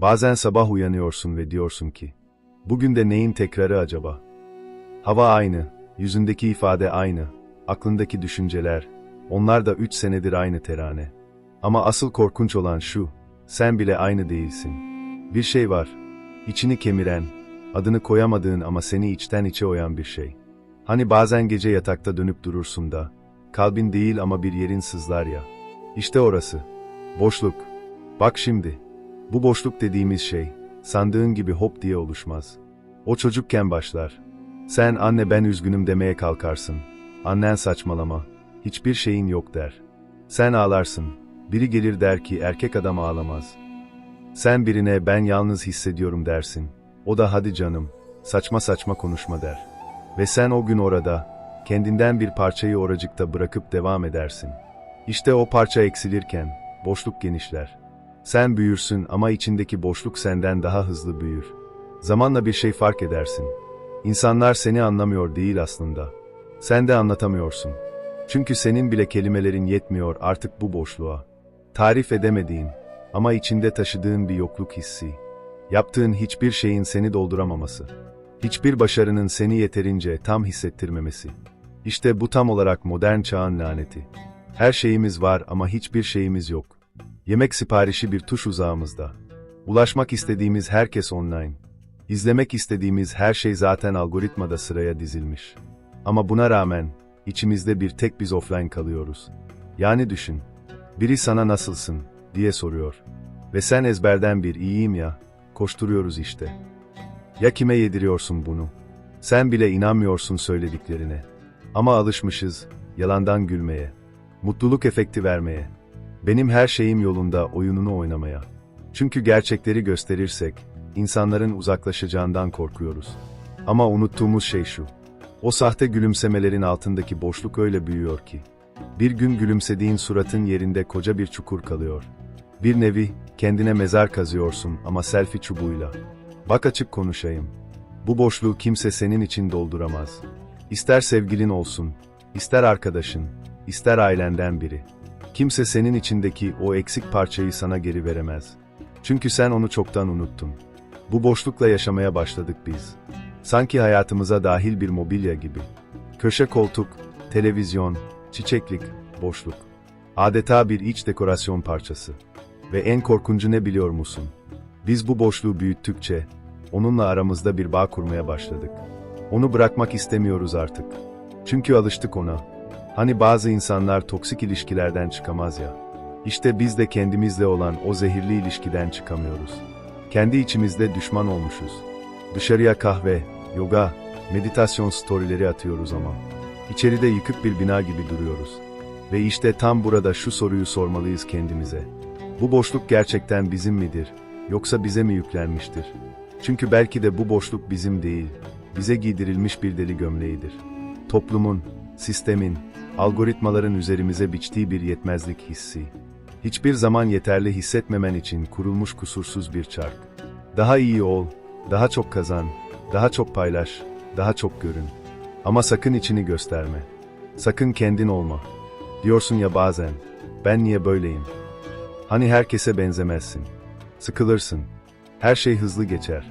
Bazen sabah uyanıyorsun ve diyorsun ki, bugün de neyin tekrarı acaba? Hava aynı, yüzündeki ifade aynı, aklındaki düşünceler, onlar da üç senedir aynı terane. Ama asıl korkunç olan şu, sen bile aynı değilsin. Bir şey var, içini kemiren, adını koyamadığın ama seni içten içe oyan bir şey. Hani bazen gece yatakta dönüp durursun da, kalbin değil ama bir yerin sızlar ya. İşte orası. Boşluk. Bak şimdi. Bu boşluk dediğimiz şey, sandığın gibi hop diye oluşmaz. O çocukken başlar. Sen anne ben üzgünüm demeye kalkarsın. Annen saçmalama. Hiçbir şeyin yok der. Sen ağlarsın. Biri gelir der ki erkek adam ağlamaz. Sen birine ben yalnız hissediyorum dersin. O da hadi canım, saçma saçma konuşma der. Ve sen o gün orada, kendinden bir parçayı oracıkta bırakıp devam edersin. İşte o parça eksilirken, boşluk genişler. Sen büyürsün ama içindeki boşluk senden daha hızlı büyür. Zamanla bir şey fark edersin. İnsanlar seni anlamıyor değil aslında. Sen de anlatamıyorsun. Çünkü senin bile kelimelerin yetmiyor artık bu boşluğa. Tarif edemediğin ama içinde taşıdığın bir yokluk hissi. Yaptığın hiçbir şeyin seni dolduramaması. Hiçbir başarının seni yeterince tam hissettirmemesi. İşte bu tam olarak modern çağın laneti. Her şeyimiz var ama hiçbir şeyimiz yok. Yemek siparişi bir tuş uzağımızda. Ulaşmak istediğimiz herkes online. İzlemek istediğimiz her şey zaten algoritmada sıraya dizilmiş. Ama buna rağmen içimizde bir tek biz offline kalıyoruz. Yani düşün. Biri sana nasılsın diye soruyor. Ve sen ezberden bir iyiyim ya, koşturuyoruz işte. Ya kime yediriyorsun bunu? Sen bile inanmıyorsun söylediklerine. Ama alışmışız, yalandan gülmeye. Mutluluk efekti vermeye. Benim her şeyim yolunda oyununu oynamaya. Çünkü gerçekleri gösterirsek, insanların uzaklaşacağından korkuyoruz. Ama unuttuğumuz şey şu. O sahte gülümsemelerin altındaki boşluk öyle büyüyor ki. Bir gün gülümsediğin suratın yerinde koca bir çukur kalıyor. Bir nevi, kendine mezar kazıyorsun ama selfie çubuğuyla. Bak açık konuşayım. Bu boşluğu kimse senin için dolduramaz. İster sevgilin olsun, ister arkadaşın, ister ailenden biri. Kimse senin içindeki o eksik parçayı sana geri veremez. Çünkü sen onu çoktan unuttun. Bu boşlukla yaşamaya başladık biz. Sanki hayatımıza dahil bir mobilya gibi. Köşe koltuk, televizyon, çiçeklik, boşluk. Adeta bir iç dekorasyon parçası. Ve en korkuncu ne biliyor musun? Biz bu boşluğu büyüttükçe, onunla aramızda bir bağ kurmaya başladık. Onu bırakmak istemiyoruz artık. Çünkü alıştık ona. Hani bazı insanlar toksik ilişkilerden çıkamaz ya. İşte biz de kendimizle olan o zehirli ilişkiden çıkamıyoruz. Kendi içimizde düşman olmuşuz. Dışarıya kahve, yoga, meditasyon storyleri atıyoruz ama. İçeride yıkık bir bina gibi duruyoruz. Ve işte tam burada şu soruyu sormalıyız kendimize. Bu boşluk gerçekten bizim midir? Yoksa bize mi yüklenmiştir? Çünkü belki de bu boşluk bizim değil, bize giydirilmiş bir deli gömleğidir. Toplumun, sistemin, algoritmaların üzerimize biçtiği bir yetmezlik hissi. Hiçbir zaman yeterli hissetmemen için kurulmuş kusursuz bir çark. Daha iyi ol, daha çok kazan, daha çok paylaş, daha çok görün. Ama sakın içini gösterme. Sakın kendin olma. Diyorsun ya bazen, ben niye böyleyim? Hani herkese benzemezsin. Sıkılırsın. Her şey hızlı geçer.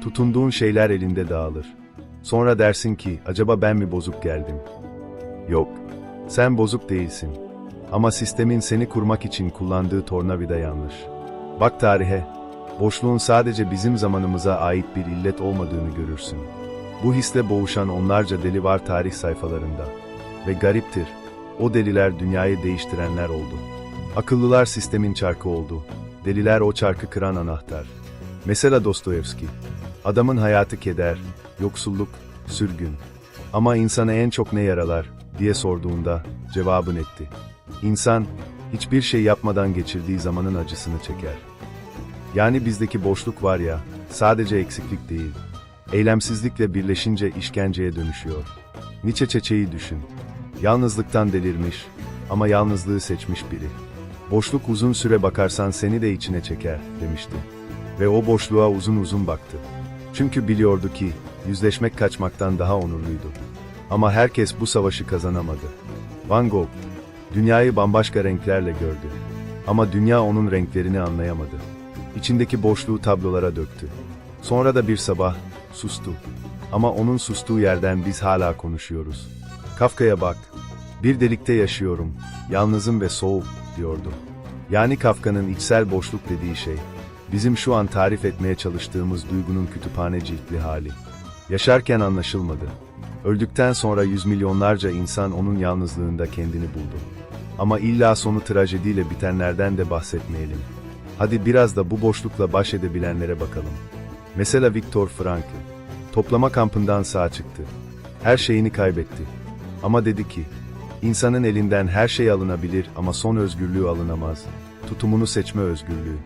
Tutunduğun şeyler elinde dağılır. Sonra dersin ki, acaba ben mi bozuk geldim? Yok. Sen bozuk değilsin. Ama sistemin seni kurmak için kullandığı tornavida yanlış. Bak tarihe. Boşluğun sadece bizim zamanımıza ait bir illet olmadığını görürsün. Bu hisle boğuşan onlarca deli var tarih sayfalarında. Ve gariptir, o deliler dünyayı değiştirenler oldu. Akıllılar sistemin çarkı oldu. Deliler o çarkı kıran anahtar. Mesela Dostoyevski. Adamın hayatı keder, yoksulluk, sürgün. Ama insana en çok ne yaralar diye sorduğunda cevabı netti. İnsan hiçbir şey yapmadan geçirdiği zamanın acısını çeker. Yani bizdeki boşluk var ya, sadece eksiklik değil. Eylemsizlikle birleşince işkenceye dönüşüyor. Nietzsche çeçeği düşün. Yalnızlıktan delirmiş ama yalnızlığı seçmiş biri. Boşluk uzun süre bakarsan seni de içine çeker demişti. Ve o boşluğa uzun uzun baktı. Çünkü biliyordu ki yüzleşmek kaçmaktan daha onurluydu. Ama herkes bu savaşı kazanamadı. Van Gogh dünyayı bambaşka renklerle gördü. Ama dünya onun renklerini anlayamadı. İçindeki boşluğu tablolara döktü. Sonra da bir sabah sustu. Ama onun sustuğu yerden biz hala konuşuyoruz. Kafka'ya bak. Bir delikte yaşıyorum. Yalnızım ve soğuk diyordu. Yani Kafka'nın içsel boşluk dediği şey. Bizim şu an tarif etmeye çalıştığımız duygunun kütüphane ciltli hali. Yaşarken anlaşılmadı. Öldükten sonra yüz milyonlarca insan onun yalnızlığında kendini buldu. Ama illa sonu trajediyle bitenlerden de bahsetmeyelim. Hadi biraz da bu boşlukla baş edebilenlere bakalım. Mesela Viktor Frankl. Toplama kampından sağ çıktı. Her şeyini kaybetti. Ama dedi ki, insanın elinden her şey alınabilir ama son özgürlüğü alınamaz. Tutumunu seçme özgürlüğü.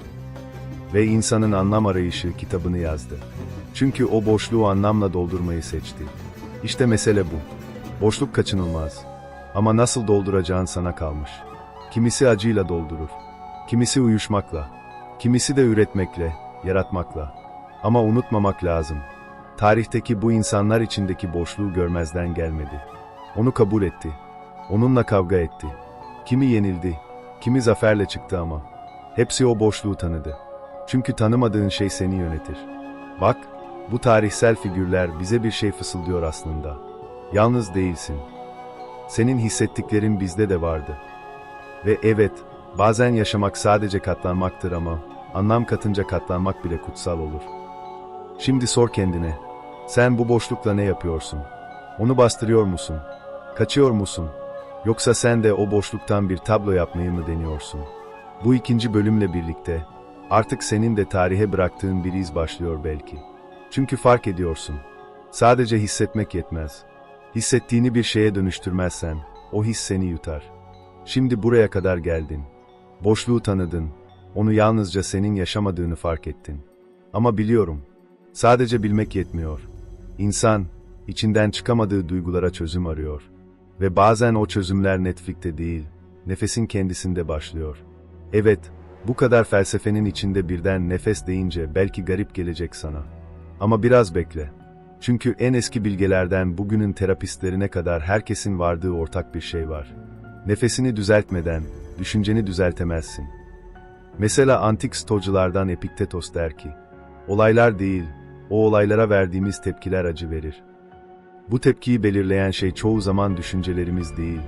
Ve insanın anlam arayışı kitabını yazdı. Çünkü o boşluğu anlamla doldurmayı seçti. İşte mesele bu. Boşluk kaçınılmaz. Ama nasıl dolduracağın sana kalmış. Kimisi acıyla doldurur. Kimisi uyuşmakla. Kimisi de üretmekle, yaratmakla. Ama unutmamak lazım. Tarihteki bu insanlar içindeki boşluğu görmezden gelmedi. Onu kabul etti. Onunla kavga etti. Kimi yenildi, kimi zaferle çıktı ama. Hepsi o boşluğu tanıdı. Çünkü tanımadığın şey seni yönetir. Bak, bu tarihsel figürler bize bir şey fısıldıyor aslında. Yalnız değilsin. Senin hissettiklerin bizde de vardı. Ve evet, bazen yaşamak sadece katlanmaktır ama anlam katınca katlanmak bile kutsal olur. Şimdi sor kendine. Sen bu boşlukla ne yapıyorsun? Onu bastırıyor musun? Kaçıyor musun? Yoksa sen de o boşluktan bir tablo yapmayı mı deniyorsun? Bu ikinci bölümle birlikte artık senin de tarihe bıraktığın bir iz başlıyor belki. Çünkü fark ediyorsun. Sadece hissetmek yetmez. Hissettiğini bir şeye dönüştürmezsen o his seni yutar. Şimdi buraya kadar geldin. Boşluğu tanıdın. Onu yalnızca senin yaşamadığını fark ettin. Ama biliyorum. Sadece bilmek yetmiyor. İnsan, içinden çıkamadığı duygulara çözüm arıyor. Ve bazen o çözümler Netflix'te değil, nefesin kendisinde başlıyor. Evet, bu kadar felsefenin içinde birden nefes deyince belki garip gelecek sana. Ama biraz bekle. Çünkü en eski bilgelerden bugünün terapistlerine kadar herkesin vardığı ortak bir şey var. Nefesini düzeltmeden, düşünceni düzeltemezsin. Mesela antik stoculardan Epiktetos der ki, olaylar değil, o olaylara verdiğimiz tepkiler acı verir. Bu tepkiyi belirleyen şey çoğu zaman düşüncelerimiz değil,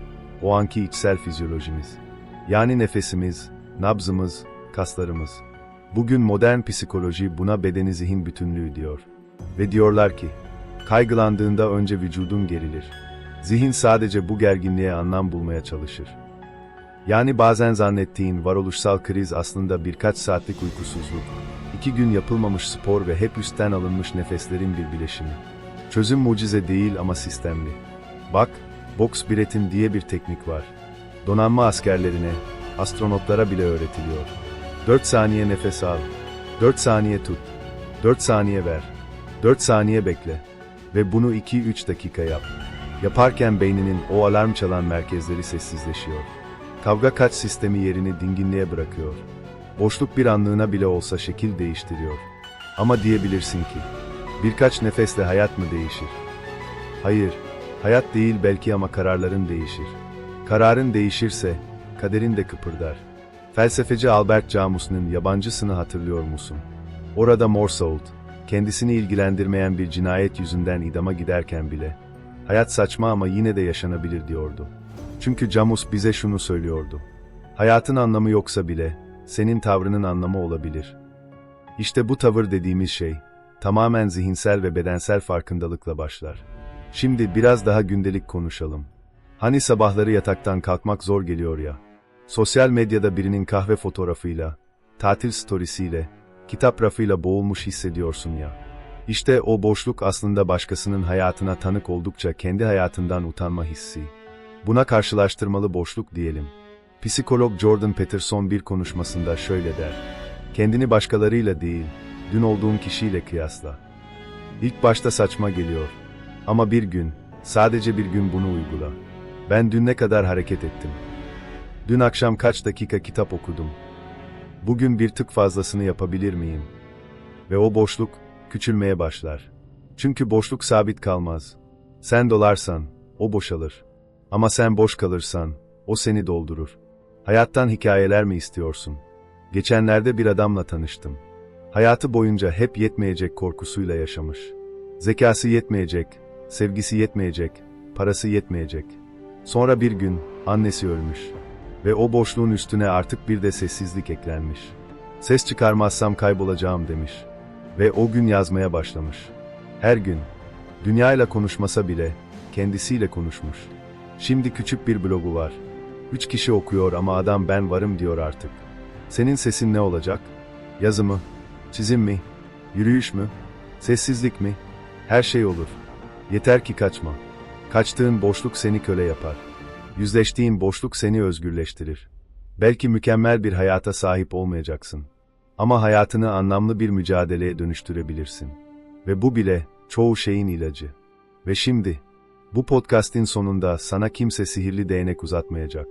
o anki içsel fizyolojimiz. Yani nefesimiz, nabzımız, kaslarımız. Bugün modern psikoloji buna bedeni zihin bütünlüğü diyor. Ve diyorlar ki, kaygılandığında önce vücudun gerilir. Zihin sadece bu gerginliğe anlam bulmaya çalışır. Yani bazen zannettiğin varoluşsal kriz aslında birkaç saatlik uykusuzluk, iki gün yapılmamış spor ve hep üstten alınmış nefeslerin bir bileşimi. Çözüm mucize değil ama sistemli. Bak, boks biretin diye bir teknik var. Donanma askerlerine, astronotlara bile öğretiliyor. 4 saniye nefes al, 4 saniye tut, 4 saniye ver, 4 saniye bekle ve bunu 2-3 dakika yap. Yaparken beyninin o alarm çalan merkezleri sessizleşiyor. Kavga kaç sistemi yerini dinginliğe bırakıyor. Boşluk bir anlığına bile olsa şekil değiştiriyor. Ama diyebilirsin ki, birkaç nefesle hayat mı değişir? Hayır, hayat değil belki ama kararların değişir. Kararın değişirse, kaderin de kıpırdar. Felsefeci Albert Camus'un yabancısını hatırlıyor musun? Orada Morsault, kendisini ilgilendirmeyen bir cinayet yüzünden idama giderken bile, hayat saçma ama yine de yaşanabilir diyordu. Çünkü Camus bize şunu söylüyordu. Hayatın anlamı yoksa bile, senin tavrının anlamı olabilir. İşte bu tavır dediğimiz şey, tamamen zihinsel ve bedensel farkındalıkla başlar. Şimdi biraz daha gündelik konuşalım. Hani sabahları yataktan kalkmak zor geliyor ya. Sosyal medyada birinin kahve fotoğrafıyla, tatil storiesiyle, kitap rafıyla boğulmuş hissediyorsun ya. İşte o boşluk aslında başkasının hayatına tanık oldukça kendi hayatından utanma hissi. Buna karşılaştırmalı boşluk diyelim. Psikolog Jordan Peterson bir konuşmasında şöyle der. Kendini başkalarıyla değil, dün olduğun kişiyle kıyasla. İlk başta saçma geliyor. Ama bir gün, sadece bir gün bunu uygula. Ben dün ne kadar hareket ettim? Dün akşam kaç dakika kitap okudum? Bugün bir tık fazlasını yapabilir miyim? Ve o boşluk, küçülmeye başlar. Çünkü boşluk sabit kalmaz. Sen dolarsan, o boşalır. Ama sen boş kalırsan, o seni doldurur. Hayattan hikayeler mi istiyorsun? Geçenlerde bir adamla tanıştım. Hayatı boyunca hep yetmeyecek korkusuyla yaşamış. Zekası yetmeyecek, sevgisi yetmeyecek, parası yetmeyecek. Sonra bir gün annesi ölmüş ve o boşluğun üstüne artık bir de sessizlik eklenmiş. Ses çıkarmazsam kaybolacağım demiş ve o gün yazmaya başlamış. Her gün dünyayla konuşmasa bile kendisiyle konuşmuş. Şimdi küçük bir blogu var. Üç kişi okuyor ama adam ben varım diyor artık. Senin sesin ne olacak? Yazı mı? Çizim mi? Yürüyüş mü? Sessizlik mi? Her şey olur. Yeter ki kaçma. Kaçtığın boşluk seni köle yapar. Yüzleştiğin boşluk seni özgürleştirir. Belki mükemmel bir hayata sahip olmayacaksın. Ama hayatını anlamlı bir mücadeleye dönüştürebilirsin. Ve bu bile çoğu şeyin ilacı. Ve şimdi, bu podcast'in sonunda sana kimse sihirli değnek uzatmayacak.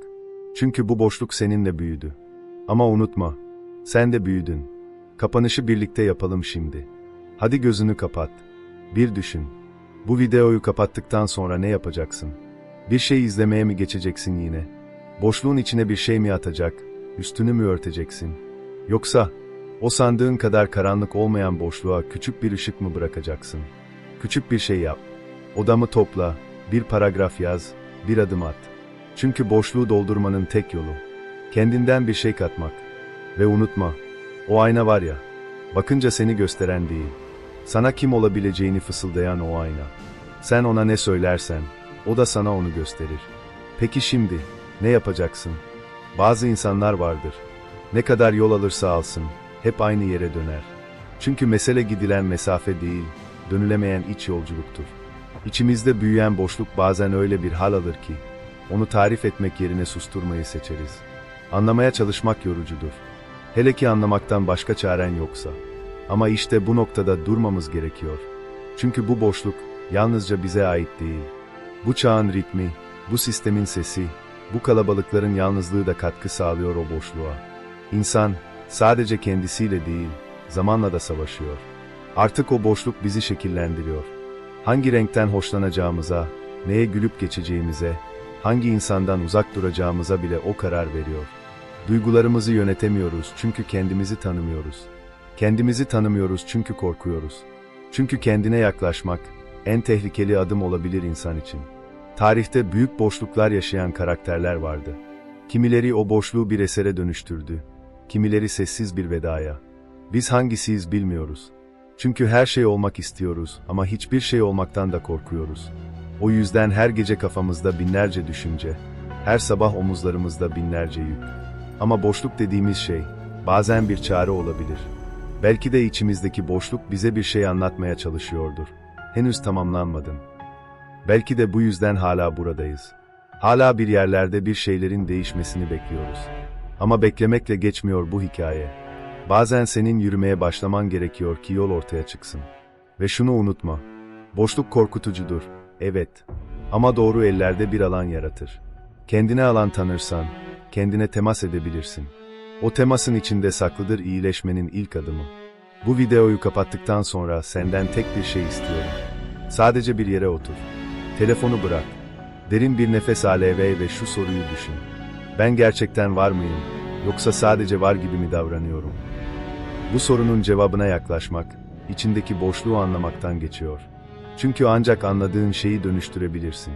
Çünkü bu boşluk seninle büyüdü. Ama unutma, sen de büyüdün. Kapanışı birlikte yapalım şimdi. Hadi gözünü kapat. Bir düşün. Bu videoyu kapattıktan sonra ne yapacaksın? Bir şey izlemeye mi geçeceksin yine? Boşluğun içine bir şey mi atacak? Üstünü mü örteceksin? Yoksa o sandığın kadar karanlık olmayan boşluğa küçük bir ışık mı bırakacaksın? Küçük bir şey yap. Odamı topla, bir paragraf yaz, bir adım at. Çünkü boşluğu doldurmanın tek yolu. Kendinden bir şey katmak. Ve unutma, o ayna var ya, bakınca seni gösteren değil. Sana kim olabileceğini fısıldayan o ayna. Sen ona ne söylersen, o da sana onu gösterir. Peki şimdi, ne yapacaksın? Bazı insanlar vardır. Ne kadar yol alırsa alsın, hep aynı yere döner. Çünkü mesele gidilen mesafe değil, dönülemeyen iç yolculuktur. İçimizde büyüyen boşluk bazen öyle bir hal alır ki, onu tarif etmek yerine susturmayı seçeriz. Anlamaya çalışmak yorucudur. Hele ki anlamaktan başka çaren yoksa. Ama işte bu noktada durmamız gerekiyor. Çünkü bu boşluk yalnızca bize ait değil. Bu çağın ritmi, bu sistemin sesi, bu kalabalıkların yalnızlığı da katkı sağlıyor o boşluğa. İnsan sadece kendisiyle değil, zamanla da savaşıyor. Artık o boşluk bizi şekillendiriyor. Hangi renkten hoşlanacağımıza, neye gülüp geçeceğimize, hangi insandan uzak duracağımıza bile o karar veriyor. Duygularımızı yönetemiyoruz çünkü kendimizi tanımıyoruz. Kendimizi tanımıyoruz çünkü korkuyoruz. Çünkü kendine yaklaşmak en tehlikeli adım olabilir insan için. Tarihte büyük boşluklar yaşayan karakterler vardı. Kimileri o boşluğu bir esere dönüştürdü. Kimileri sessiz bir vedaya. Biz hangisiyiz bilmiyoruz. Çünkü her şey olmak istiyoruz ama hiçbir şey olmaktan da korkuyoruz. O yüzden her gece kafamızda binlerce düşünce, her sabah omuzlarımızda binlerce yük. Ama boşluk dediğimiz şey bazen bir çare olabilir. Belki de içimizdeki boşluk bize bir şey anlatmaya çalışıyordur. Henüz tamamlanmadım. Belki de bu yüzden hala buradayız. Hala bir yerlerde bir şeylerin değişmesini bekliyoruz. Ama beklemekle geçmiyor bu hikaye. Bazen senin yürümeye başlaman gerekiyor ki yol ortaya çıksın. Ve şunu unutma. Boşluk korkutucudur. Evet. Ama doğru ellerde bir alan yaratır. Kendine alan tanırsan, kendine temas edebilirsin. O temasın içinde saklıdır iyileşmenin ilk adımı. Bu videoyu kapattıktan sonra senden tek bir şey istiyorum. Sadece bir yere otur. Telefonu bırak. Derin bir nefes al ve ve şu soruyu düşün. Ben gerçekten var mıyım? Yoksa sadece var gibi mi davranıyorum? Bu sorunun cevabına yaklaşmak, içindeki boşluğu anlamaktan geçiyor. Çünkü ancak anladığın şeyi dönüştürebilirsin.